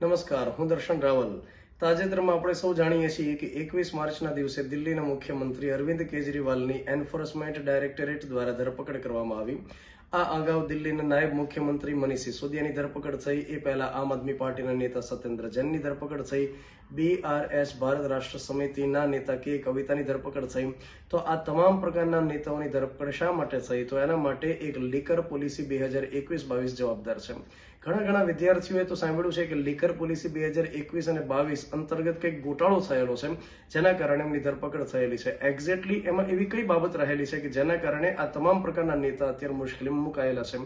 નમસ્કાર, હું દર્શન રાવલ. તાજેતરમાં આપણે સૌ જાણીએ છીએ કે એકવીસ માર્ચના દિવસે દિલ્હીના મુખ્યમંત્રી અરવિંદ કેજરીવાલની એન્ફોર્સમેન્ટ ડાયરેક્ટરેટ દ્વારા ધરપકડ કરવામાં આવી. આ અગાઉ દિલ્હીના નાયબ મુખ્યમંત્રી મનીષ સિસોદિયાની ધરપકડ થઈ. એ પહેલા આમ આદમી પાર્ટીના નેતા સત્યેન્દ્ર જૈનની ધરપકડ થઈ. બીઆરએસ ભારત રાષ્ટ્ર સમિતિના નેતા કે કવિતાની ધરપકડ થઈ. તો આ તમામ પ્રકારના નેતાઓની ધરપકડ શા માટે થઈ? તો એના માટે એક લીકર પોલિસી બે હજાર એકવીસ બાવીસ જવાબદાર છે. ઘણા ઘણા વિદ્યાર્થીઓએ તો સાંભળ્યું છે કે લીકર પોલિસી બે હજાર એકવીસ અને બાવીસ અંતર્ગત કંઈક ગોટાળો થયેલો છે, જેના કારણે એમની ધરપકડ થયેલી છે. એક્ઝેક્ટલી એમાં એવી કઈ બાબત રહેલી છે કે જેના કારણે આ તમામ પ્રકારના નેતા અત્યારે મુશ્કેલીમાં મુકાયેલા છે?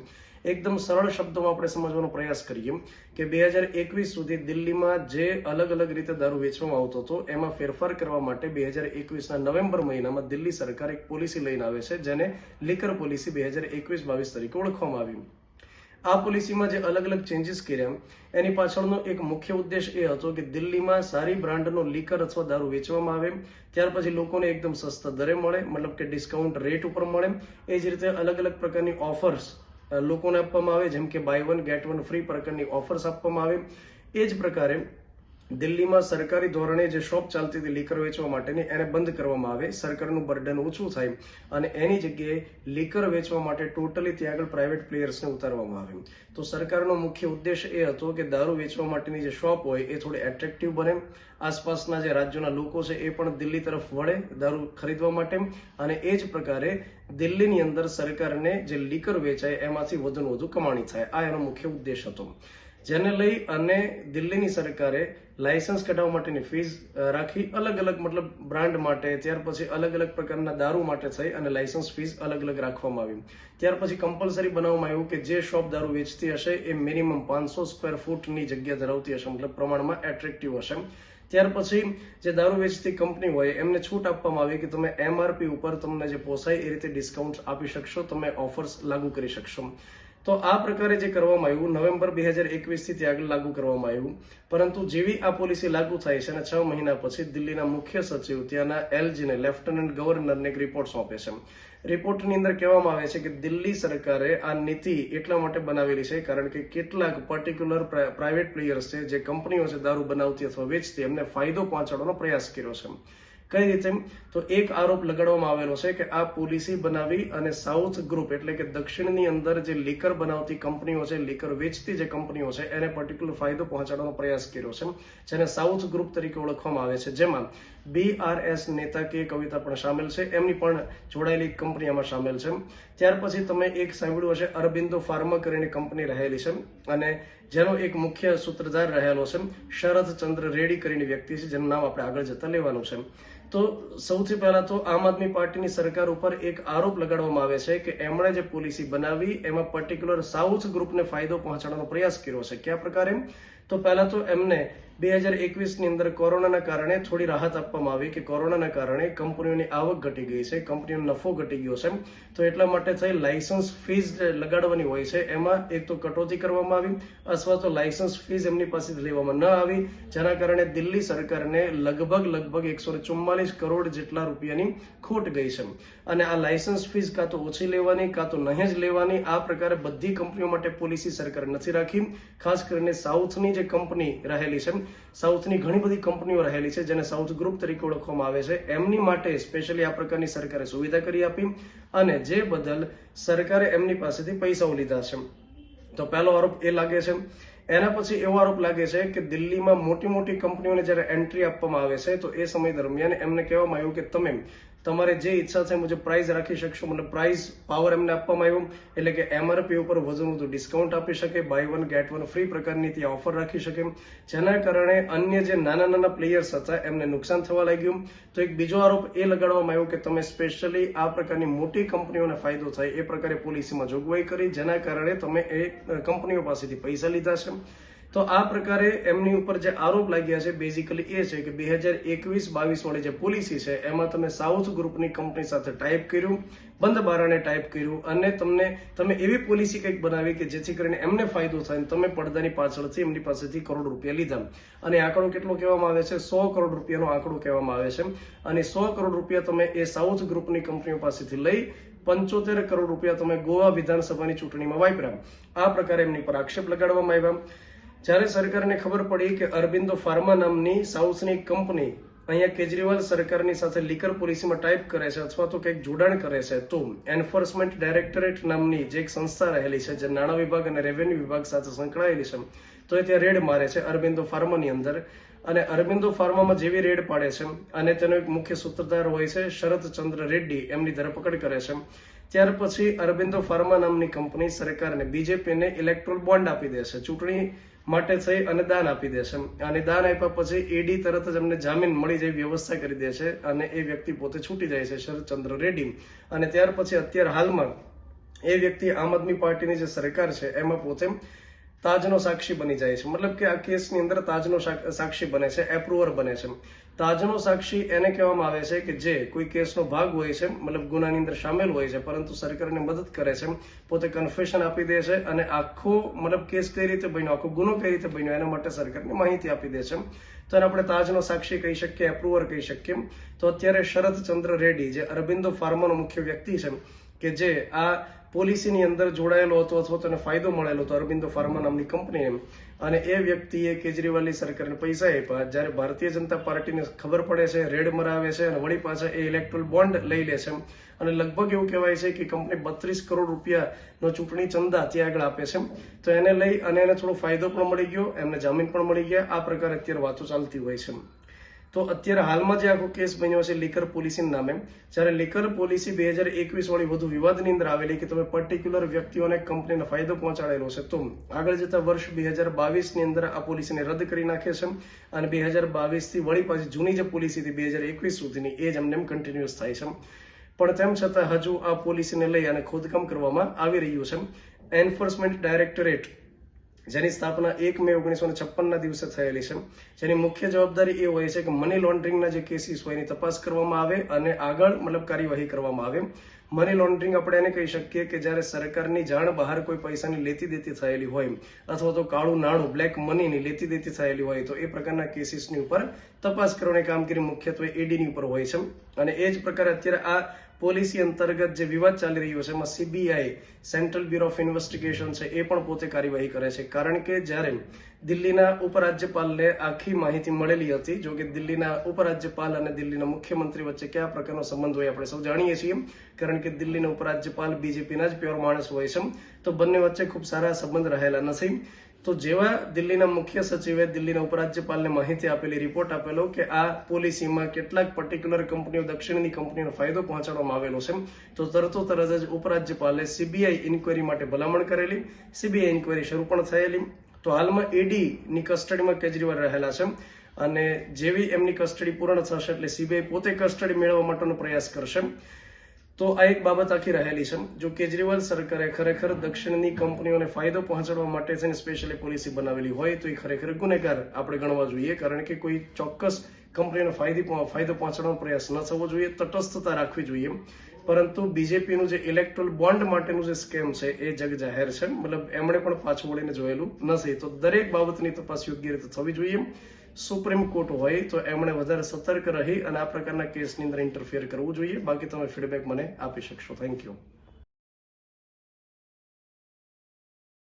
એકદમ સરળ શબ્દોમાં આપણે સમજવાનો પ્રયાસ કરીએ કે બે હજાર એકવીસ સુધી દિલ્હીમાં જે અલગ અલગ રીતે દારૂ વેચવામાં આવતો હતો, એમાં ફેરફાર કરવા માટે બે હજાર એકવીસના નવેમ્બર મહિનામાં દિલ્હી સરકાર એક પોલિસી લઈને આવે છે, જેને લીકર પોલિસી બે હજાર એકવીસ બાવીસ તરીકે ઓળખવામાં આવી. આ પોલિસીમાં જે અલગ અલગ ચેન્જીસ કર્યા એની પાછળનો એક મુખ્ય ઉદ્દેશ એ હતો કે દિલ્હીમાં સારી બ્રાન્ડનો લીકર અથવા દારૂ વેચવામાં આવે ત્યાર પછી લોકોને એકદમ સસ્તા દરે મળે, મતલબ કે ડિસ્કાઉન્ટ રેટ ઉપર મળે એ જ રીતે અલગ અલગ પ્રકારની ઓફર્સ લોકોને આપવામાં આવે, જેમ કે buy one get one free પ્રકારની ઓફર્સ આપવામાં આવે એ જ પ્રકારે દિલ્હીમાં સરકારી ધોરણે જે શોપ ચાલતી હતી લીકર વેચવા માટેની, એને બંધ કરવામાં આવે. સરકારનું બર્ડન ઓછું થાય અને એની જગ્યાએ લીકર વેચવા માટે ટોટલી ત્યાં આગળ પ્રાઇવેટ પ્લેયર્સને ઉતારવામાં આવે. તો સરકારનો મુખ્ય ઉદ્દેશ એ હતો કે દારૂ વેચવા માટેની જે શોપ હોય એ થોડી એટ્રેક્ટિવ બને. આસપાસના જે રાજ્યોના લોકો છે એ પણ દિલ્હી તરફ વળે દારૂ ખરીદવા માટે અને એ જ પ્રકારે દિલ્હીની અંદર સરકારને જે લીકર વેચાય એમાંથી વધુને વધુ કમાણી થાય. આ એનો મુખ્ય ઉદ્દેશ હતો. જેને લઈ અને દિલ્હીની સરકારે લાયસન્સ કઢાવવા માટેની ફીસ રાખી અલગ અલગ મતલબ બ્રાન્ડ માટે, ત્યાર પછી અલગ અલગ પ્રકારના દારૂ માટે થઈ અને લાયસન્સ ફીસ અલગ અલગ રાખવામાં આવી. ત્યાર પછી કમ્પલસરી બનાવવામાં આવ્યું કે જે શોપ દારૂ વેચતી હશે એ મિનિમમ પાંચસો સ્ક્વેર ફૂટની જગ્યા ધરાવતી હશે, મતલબ પ્રમાણમાં એટ્રેક્ટિવ હશે. ત્યાર પછી જે દારૂ વેચતી કંપની હોય, એમને છૂટ આપવામાં આવી કે તમે એમઆરપી ઉપર તમને જે પોસાય એ રીતે ડિસ્કાઉન્ટ આપી શકશો, તમે ઓફર્સ લાગુ કરી શકશો. તો આ પ્રકારે જે કરવામાં આવ્યું, નવેમ્બર બે હજાર એકવીસથી આગળ લાગુ કરવામાં આવ્યું. પરંતુ જેવી આ પોલિસી લાગુ થાય છે અને છ મહિના પછી દિલ્હીના મુખ્ય સચિવ ત્યાંના એલજીને લેફ્ટનન્ટ ગવર્નરને એક રિપોર્ટ સોંપે છે. રિપોર્ટની અંદર કહેવામાં આવે છે કે દિલ્હી સરકારે આ નીતિ એટલા માટે બનાવેલી છે કારણ કે કેટલાક પર્ટિક્યુલર પ્રાઇવેટ પ્લેયર્સ છે, જે કંપનીઓ છે, દારૂ બનાવતી અથવા વેચતી, એમને ફાયદો પહોંચાડવાનો પ્રયાસ કર્યો છે. કઈ રીતે તો એક આરોપ લગાડવામાં આવેલો છે કે આ પોલિસી બનાવી અને સાઉથ ગ્રુપ, એટલે કે દક્ષિણની અંદર જે લીકર બનાવતી કંપનીઓ છે, લીકર વેચતી જે કંપનીઓ છે, એને પર્ટિક્યુલર ફાયદો પહોંચાડવાનો પ્રયાસ કર્યો છે, જેને સાઉથ ગ્રુપ તરીકે ઓળખવામાં આવે છે. જેમાં બીઆરએસ નેતા કે કવિતા પણ સામેલ છે. એમની પણ જોડાયેલી કંપની આમાં સામેલ છે. ત્યાર પછી તમે એક સાંભળ્યું હશે, અરબિંદો ફાર્મા કરીને કંપની રહેલી છે અને જેનો એક મુખ્ય સૂત્રધાર રહેલો છે શરદ ચંદ્ર રેડ્ડી કરીને વ્યક્તિ છે, જેનું નામ આપણે આગળ જતા લેવાનું છે. તો સૌથી પહેલા તો આમ આદમી પાર્ટીની સરકાર ઉપર એક આરોપ લગાડવામાં આવે છે કે એમણે જે પોલિસી બનાવી, એમાં પર્ટિક્યુલર સાઉથ ગ્રુપને ફાયદો પહોંચાડવાનો પ્રયાસ કર્યો છે. કયા પ્રકારે? તો પહેલા તો એમને બે હજાર એકવીસની અંદર કોરોનાના કારણે થોડી રાહત આપવામાં આવી કે કોરોનાના કારણે કંપનીઓની આવક ઘટી ગઈ છે, કંપનીનો નફો ઘટી ગયો છે તો એટલા માટે થઈ લાયસન્સ ફીસ લગાડવાની હોય છે. એમાં એક તો કટોતી કરવામાં આવી, અથવા તો લાયસન્સ ફીસ એમની પાસેથી લેવામાં ન આવી, જેના કારણે દિલ્હી સરકારને લગભગ લગભગ એકસો ચુમ્માલીસ કરોડ જેટલા રૂપિયાની ખોટ ગઈ છે. અને આ લાયસન્સ ફીસ કાં તો ઓછી લેવાની, કાં તો નહીં જ લેવાની, આ પ્રકારે બધી કંપનીઓ માટે પોલિસી સરકારે નથી રાખી. ખાસ કરીને સાઉથની જે કંપની રહેલી છે સાઉથની ઘણી બધી કંપનીઓ રહેલી છે, જેને સાઉથ ગ્રુપ તરીકે ઓળખવામાં આવે છે. એમની માટે સ્પેશિયલી આ પ્રકારની સરકારે સુવિધા કરી આપી અને જે બદલ સરકારે એમની પાસેથી પૈસાઓ લીધા છે. તો પહેલો આરોપ એ લાગે છે, એના પછી એવો આરોપ લાગે છે કે દિલ્હીમાં મોટી મોટી કંપનીઓને જ્યારે એન્ટ્રી આપવામાં આવે છે, તો એ સમય દરમિયાન એમને કહેવામાં આવ્યું કે તમે તમારે જે ઈચ્છા છે મુજબ પ્રાઇસ રાખી શકશો. મતલબ પ્રાઇસ પાવર એમને આપવામાં આવ્યું. એટલે કે એમઆરપી ઉપર વધુ વધુ ડિસ્કાઉન્ટ આપી શકે buy one get one free પ્રકારની ત્યાં ઓફર રાખી શકે. જેના કારણે અન્ય જે નાના નાના પ્લેયર્સ હતા, એમને નુકસાન થવા લાગ્યું. તો એક બીજો આરોપ એ લગાડવામાં આવ્યો કે તમે સ્પેશિયલી આ પ્રકારની મોટી કંપનીઓને ફાયદો થાય, એ પ્રકારે પોલિસીમાં જોગવાઈ કરી. જેના કારણે તમે એ કંપનીઓ પાસેથી પૈસા લીધા છે. તો આ પ્રકારે એમની ઉપર જે આરોપ લાગ્યા છે બેઝિકલી એ છે કે બે હજાર એકવીસ બાવીસ વાળી જે પોલિસી છે, એમાં તમે સાઉથ ગ્રુપની કંપની સાથે ટાઈપ કર્યું, બંધ બારણે ટાઈપ કર્યું, અને તમને, તમે એવી પોલિસી કંઈક બનાવી કે જેથી કરીને એમને ફાયદો થાય તમે પડદાની પાછળથી એમની પાસેથી કરોડ રૂપિયા લીધા. અને આંકડો કેટલો કહેવામાં આવે છે? સો કરોડ રૂપિયાનો આંકડો કહેવામાં આવે છે. અને સો કરોડ રૂપિયા તમે એ સાઉથ ગ્રુપની કંપનીઓ પાસેથી લઈ, પંચોતેર કરોડ રૂપિયા તમે ગોવા વિધાનસભાની ચૂંટણીમાં વાપર્યા. આ પ્રકારે એમની પર આક્ષેપ લગાડવામાં આવ્યા. જ્યારે સરકારને ખબર પડી કે અરબિંદો ફાર્મા નામની સાઉથની કંપની અહીંયા કેજરીવાલ સરકારની સાથે લીકર પોલિસીમાં ટાઈપ કરે છે અથવા તો કંઈક જોડાણ કરે છે, તો એન્ફોર્સમેન્ટ ડાયરેક્ટરેટ નામની જે એક સંસ્થા રહેલી છે, જે નાણાં વિભાગ અને રેવન્યુ વિભાગ સાથે સંકળાયેલી છે, તો એ ત્યાં રેડ મારે છે અરબિંદો ફાર્માની અંદર. અને અરબિંદો ફાર્મામાં જેવી રેડ પાડે છે અને તેનો એક મુખ્ય સૂત્રધાર હોય છે શરદચંદ્ર રેડ્ડી, એમની ધરપકડ કરે છે. ત્યાર પછી અરબિંદો ફાર્મા નામની કંપની સરકારને બીજેપીને ઇલેક્ટ્રોલ બોન્ડ આપી દે છે. ચૂંટણી માટે થઈ અને દાન આપી દે છે અને દાન આપ્યા પછી એડી તરત જ એમને જામીન મળી જાય વ્યવસ્થા કરી દે છે અને એ વ્યક્તિ પોતે છૂટી જાય છે, શરદચંદ્ર રેડ્ડી. અને ત્યાર પછી અત્યારે હાલમાં એ વ્યક્તિ આમ આદમી પાર્ટીની જે સરકાર છે, એમાં પોતે તાજનો સાક્ષી બની જાય છે. મતલબ કે આ કેસની અંદર તાજનો સાક્ષી બને છે એપ્રુવર બને છે. તાજનો સાક્ષી એને કહેવામાં આવે છે કે જે કોઈ કેસનો ભાગ હોય છે, મતલબ ગુનાની અંદર સામેલ હોય છે, પરંતુ સરકારને મદદ કરે છે, પોતે કન્ફેશન આપી દે છે અને આખો, મતલબ કેસ કઈ રીતે બન્યો, આખો ગુનો કઈ રીતે બન્યો, એના માટે સરકારને માહિતી આપી દે છે. તો એને આપણે તાજનો સાક્ષી કહી શકીએ એપ્રુવર કહી શકીએ. તો અત્યારે શરદચંદ્ર રેડ્ડી, જે અરબિંદો ફાર્માનો મુખ્ય વ્યક્તિ છે, કે જે આ પોલિસીની અંદર જોડાયેલો હતો અથવા તો એને ફાયદો મળેલો હતો. અરબિંદો ફાર્મા નામની એમ. અને એ વ્યક્તિએ કેજરીવાલની સરકારને પૈસા આપ્યા. જ્યારે ભારતીય જનતા પાર્ટીને ખબર પડે છે, રેડ મરાવે છે અને વળી પાછા એ ઇલેક્ટ્રોલ બોન્ડ લઈ લે છે અને લગભગ એવું કહેવાય છે કે કંપની બત્રીસ કરોડ રૂપિયાનો ચૂંટણી ચંદા ત્યાં આગળ આપે છે તો એને લઈ અને એને થોડો ફાયદો પણ મળી ગયો, એમને જામીન પણ મળી ગયા. આ પ્રકારે અત્યારે વાતો ચાલતી હોય છે તો અત્યારે હાલમાં જે આખો કેસ બન્યો છે લીકર પોલિસી નામે, જ્યારે લીકર પોલિસી બે હજાર એકવીસ વાળી વધુ વિવાદની અંદર આવેલી કે તમે પર્ટિક્યુલર વ્યક્તિઓને કંપનીને ફાયદો પહોંચાડેલો છે, તો આગળ જતા વર્ષ બે હજાર બાવીસની અંદર આ પોલિસીને રદ કરી નાખે છે અને બે હજાર બાવીસથી વળી પાછી જૂની જે પોલિસી હતી બે હજાર એકવીસ સુધીની, એ જ એમને એમ કન્ટિન્યુઅસ થાય છે. પણ તેમ છતાં હજુ આ પોલિસીને લઈ અને ખોદકામ કરવામાં આવી રહ્યું છે. એન્ફોર્સમેન્ટ ડાયરેક્ટરેટ જેની સ્થાપના એક મે ઓગણીસો ને છપ્પનના દિવસે થયેલી છે. જેની મુખ્ય જવાબદારી એ હોય છે કે મની લોન્ડરિંગના જે કેસીસ હોય એની તપાસ કરવામાં આવે અને આગળ મતલબ કાર્યવાહી કરવામાં આવે. મની લોન્ડરિંગ આપણે એને કહી શકીએ કે જ્યારે સરકારની જાણ બહાર કોઈ પૈસાની લેતી દેતી થયેલી હોય અથવા તો કાળું નાણું બ્લેક મનીની લેતી દેતી થયેલી હોય, તો એ પ્રકારના કેસીસની ઉપર તપાસ કરવાની કામગીરી મુખ્યત્વે એડીની ઉપર હોય છે. અને એ જ પ્રકારે અત્યારે આ પોલિસી અંતર્ગત જે વિવાદ ચાલી રહ્યો છે, એમાં CBI central bureau of investigation છે, એ પણ પોતે કાર્યવાહી કરે છે. કારણ કે જ્યારે દિલ્હીના ઉપરાજ્યપાલને આખી માહિતી મળેલી હતી. જો કે દિલ્હીના ઉપરાજ્યપાલ અને દિલ્હીના મુખ્યમંત્રી વચ્ચે કયા પ્રકારનો સંબંધ હોય આપણે સૌ જાણીએ છીએ. કારણ કે દિલ્હીના ઉપરાજ્યપાલ બીજેપીના જ પ્યોર માણસ હોય છે. તો બંને વચ્ચે ખૂબ સારા સંબંધ રહેલા નથી. તો જેવા દિલ્હીના મુખ્ય સચિવે દિલ્હીના ઉપરાજ્યપાલને માહિતી આપેલી રિપોર્ટ આપેલો કે આ પોલિસીમાં કેટલાક પર્ટિક્યુલર કંપનીઓ દક્ષિણની કંપનીનો ફાયદો પહોંચાડવામાં આવેલો છે, તો તરતો તરત જ ઉપરાજ્યપાલે સીબીઆઈ ઇન્કવાયરી માટે ભલામણ કરેલી. સીબીઆઈ ઇન્કવાયરી શરૂ પણ થયેલી. તો હાલમાં એડી ની કસ્ટડીમાં કેજરીવાલ રહેલા છે અને જેવી એમની કસ્ટડી પૂર્ણ થશે એટલે સીબીઆઈ પોતે કસ્ટડી મેળવવા માટેનો પ્રયાસ કરશે. તો આ એક બાબત આખી રહેલી છે જો કેજરીવાલ સરકારે ખરેખર દક્ષિણની કંપનીઓને ફાયદો પહોંચાડવા માટે છે સ્પેશિયલી પોલિસી બનાવેલી હોય તો એ ખરેખર ગુનેગાર આપણે ગણવા જોઈએ કારણ કે કોઈ ચોક્કસ કંપનીનો ફાયદો પહોંચાડવાનો પ્રયાસ ન થવો જોઈએ, તટસ્થતા રાખવી જોઈએ. પરંતુ બીજેપીનું જે ઇલેક્ટ્રોલ બોન્ડ માટેનું જે સ્કેમ છે, એ જગ જાહેર છે. મતલબ એમણે પણ પાછું વળીને જોયેલું નથી. તો દરેક બાબતની તપાસ યોગ્ય રીતે થવી જોઈએ. સુપ્રીમ કોર્ટ હોય તો એમણે વધારે સતર્ક રહી અને આ પ્રકારના કેસની અંદર ઇન્ટરફિયર કરવું જોઈએ. બાકી તમે ફીડબેક મને આપી શકશો. Thank you